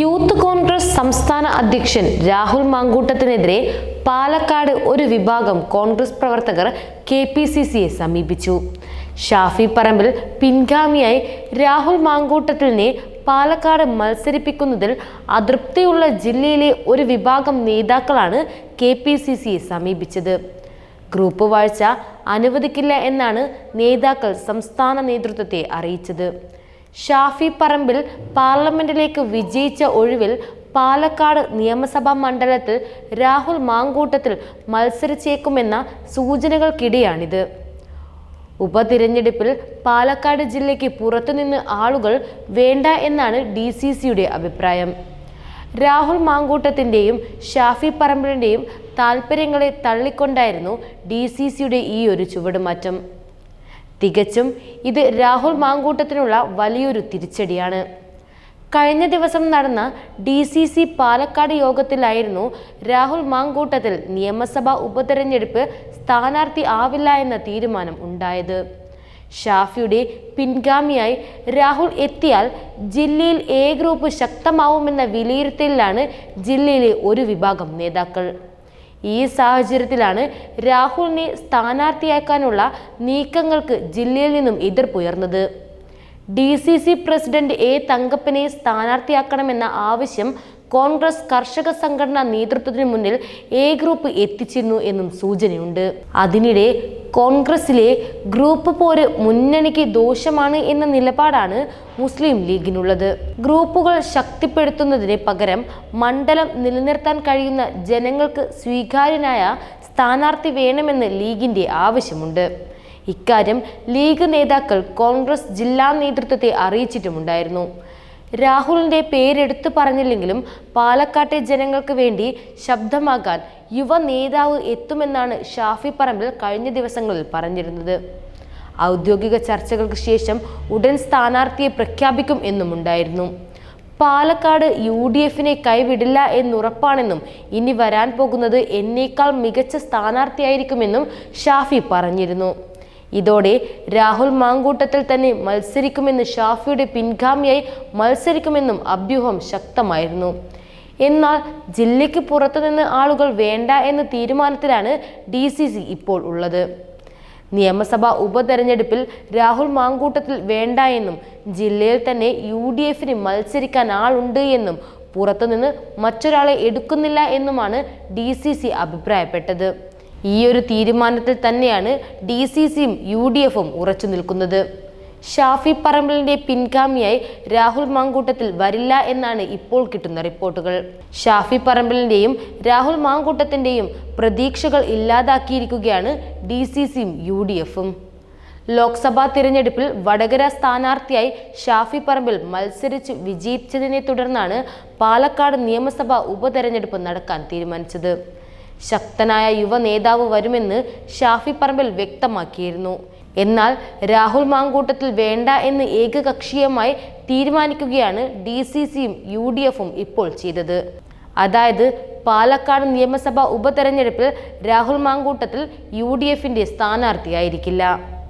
Youth Congress സംസ്ഥാന അധ്യക്ഷൻ രാഹുൽ മാങ്കൂട്ടത്തിനെതിരെ പാലക്കാട് ഒരു വിഭാഗം കോൺഗ്രസ് പ്രവർത്തകർ കെ പി സി സിയെ സമീപിച്ചു. ഷാഫി പറമ്പിൽ പിൻഗാമിയായി രാഹുൽ മാങ്കൂട്ടത്തിനെ പാലക്കാട് മത്സരിപ്പിക്കുന്നതിൽ അതൃപ്തിയുള്ള ജില്ലയിലെ ഒരു വിഭാഗം നേതാക്കളാണ് കെ പി സി സിയെ സമീപിച്ചത്. ഗ്രൂപ്പ് വാഴ്ച അനുവദിക്കില്ല എന്നാണ് നേതാക്കൾ സംസ്ഥാന നേതൃത്വത്തെ അറിയിച്ചത്. ഷാഫി പറമ്പിൽ പാർലമെന്റിലേക്ക് വിജയിച്ച ഒഴിവിൽ പാലക്കാട് നിയമസഭാ മണ്ഡലത്തിൽ രാഹുൽ മാങ്കൂട്ടത്തിൽ മത്സരിച്ചേക്കുമെന്ന സൂചനകൾക്കിടെയാണിത്. ഉപതിരഞ്ഞെടുപ്പിൽ പാലക്കാട് ജില്ലയ്ക്ക് പുറത്തുനിന്ന് ആളുകൾ വേണ്ട എന്നാണ് ഡി സി സിയുടെ അഭിപ്രായം. രാഹുൽ മാങ്കൂട്ടത്തിന്റെയും ഷാഫി പറമ്പിലിന്റെയും താൽപ്പര്യങ്ങളെ തള്ളിക്കൊണ്ടായിരുന്നു ഡി സി സിയുടെ ഈ ഒരു ചുവടുമാറ്റം. തികച്ചും ഇത് രാഹുൽ മാങ്കൂട്ടത്തിനുള്ള വലിയൊരു തിരിച്ചടിയാണ്. കഴിഞ്ഞ ദിവസം നടന്ന ഡി സി സി പാലക്കാട് യോഗത്തിലായിരുന്നു രാഹുൽ മാങ്കൂട്ടത്തിൽ നിയമസഭാ ഉപതെരഞ്ഞെടുപ്പ് സ്ഥാനാർത്ഥി ആവില്ല എന്ന തീരുമാനം ഉണ്ടായത്. ഷാഫിയുടെ പിൻഗാമിയായി രാഹുൽ എത്തിയാൽ ജില്ലയിൽ എ ഗ്രൂപ്പ് ശക്തമാവുമെന്ന വിലയിരുത്തലിലാണ് ജില്ലയിലെ ഒരു വിഭാഗം നേതാക്കൾ. ഈ സാഹചര്യത്തിലാണ് രാഹുലിനെ സ്ഥാനാർത്ഥിയാക്കാനുള്ള നീക്കങ്ങൾക്ക് ജില്ലയിൽ നിന്നും എതിർപ്പുയർന്നത്. D C C president A തങ്കപ്പനെ സ്ഥാനാർത്ഥിയാക്കണമെന്ന ആവശ്യം കോൺഗ്രസ് കർഷക സംഘടനാ നേതൃത്വത്തിന് മുന്നിൽ എ ഗ്രൂപ്പ് എത്തിച്ചിരുന്നു എന്നും സൂചനയുണ്ട്. അതിനിടെ കോൺഗ്രസിലെ ഗ്രൂപ്പ് പോര് മുന്നണിക്ക് ദോഷമാണ് എന്ന നിലപാടാണ് മുസ്ലിം ലീഗിനുള്ളത്. ഗ്രൂപ്പുകൾ ശക്തിപ്പെടുത്തുന്നതിന് പകരം മണ്ഡലം നിലനിർത്താൻ കഴിയുന്ന ജനങ്ങൾക്ക് സ്വീകാര്യനായ സ്ഥാനാർത്ഥി വേണമെന്ന് ലീഗിന്റെ ആവശ്യമുണ്ട്. ഇക്കാര്യം ലീഗ് നേതാക്കൾ കോൺഗ്രസ് ജില്ലാ നേതൃത്വത്തെ അറിയിച്ചിട്ടുമുണ്ടായിരുന്നു. രാഹുലിന്റെ പേരെടുത്തു പറഞ്ഞില്ലെങ്കിലും പാലക്കാട്ടെ ജനങ്ങൾക്ക് വേണ്ടി ശബ്ദമാകാൻ യുവ നേതാവ് എത്തുമെന്നാണ് ഷാഫി പറമ്പിൽ കഴിഞ്ഞ ദിവസങ്ങളിൽ പറഞ്ഞിരുന്നത്. ഔദ്യോഗിക ചർച്ചകൾക്ക് ശേഷം ഉടൻ സ്ഥാനാർത്ഥിയെ പ്രഖ്യാപിക്കും എന്നുമുണ്ടായിരുന്നു. പാലക്കാട് യു ഡി എഫിനെ കൈവിടില്ല എന്നുറപ്പാണെന്നും ഇനി വരാൻ പോകുന്നത് എന്നേക്കാൾ മികച്ച സ്ഥാനാർത്ഥിയായിരിക്കുമെന്നും ഷാഫി പറഞ്ഞിരുന്നു. ഇതോടെ രാഹുൽ മാങ്കൂട്ടത്തിൽ തന്നെ മത്സരിക്കുമെന്ന് ഷാഫിയുടെ പിൻഗാമിയായി മത്സരിക്കുമെന്നും അഭ്യൂഹം ശക്തമായിരുന്നു. എന്നാൽ ജില്ലയ്ക്ക് പുറത്തുനിന്ന് ആളുകൾ വേണ്ട എന്ന തീരുമാനത്തിലാണ് ഡി ഇപ്പോൾ ഉള്ളത്. നിയമസഭാ ഉപതെരഞ്ഞെടുപ്പിൽ രാഹുൽ മാങ്കൂട്ടത്തിൽ വേണ്ട എന്നും ജില്ലയിൽ തന്നെ യു ഡി എഫിന് മത്സരിക്കാൻ ആളുണ്ട് എന്നും പുറത്തുനിന്ന് മറ്റൊരാളെ എടുക്കുന്നില്ല എന്നുമാണ് ഡി സി സി അഭിപ്രായപ്പെട്ടത്. ഈ ഒരു തീരുമാനത്തിൽ തന്നെയാണ് ഡി സി സിയും യു ഡി എഫും ഉറച്ചു നിൽക്കുന്നത്. ഷാഫി പറമ്പലിന്റെ പിൻഗാമിയായി രാഹുൽ മാങ്കൂട്ടത്തിൽ വരില്ല എന്നാണ് ഇപ്പോൾ കിട്ടുന്ന റിപ്പോർട്ടുകൾ. ഷാഫി പറമ്പലിന്റെയും രാഹുൽ മാങ്കൂട്ടത്തിന്റെയും പ്രതീക്ഷകൾ ഇല്ലാതാക്കിയിരിക്കുകയാണ് ഡി സി സിയും യു ഡി എഫും. ലോക്സഭാ തിരഞ്ഞെടുപ്പിൽ വടകര സ്ഥാനാർത്ഥിയായി ഷാഫി പറമ്പിൽ മത്സരിച്ച് വിജയിച്ചതിനെ തുടർന്നാണ് പാലക്കാട് നിയമസഭാ ഉപതെരഞ്ഞെടുപ്പ് നടക്കാൻ തീരുമാനിച്ചത്. ശക്തനായ യുവ നേതാവ് വരുമെന്ന് ഷാഫി പറമ്പിൽ വ്യക്തമാക്കിയിരുന്നു. എന്നാൽ രാഹുൽ മാങ്കൂട്ടത്തിൽ വേണ്ട എന്ന് ഏകകക്ഷീയമായി തീരുമാനിക്കുകയാണ് ഡി സി സിയും യു ഡി എഫും ഇപ്പോൾ ചെയ്തത്. അതായത് പാലക്കാട് നിയമസഭാ ഉപതെരഞ്ഞെടുപ്പിൽ രാഹുൽ മാങ്കൂട്ടത്തിൽ യു ഡി എഫിന്റെ സ്ഥാനാർത്ഥിയായിരിക്കില്ല.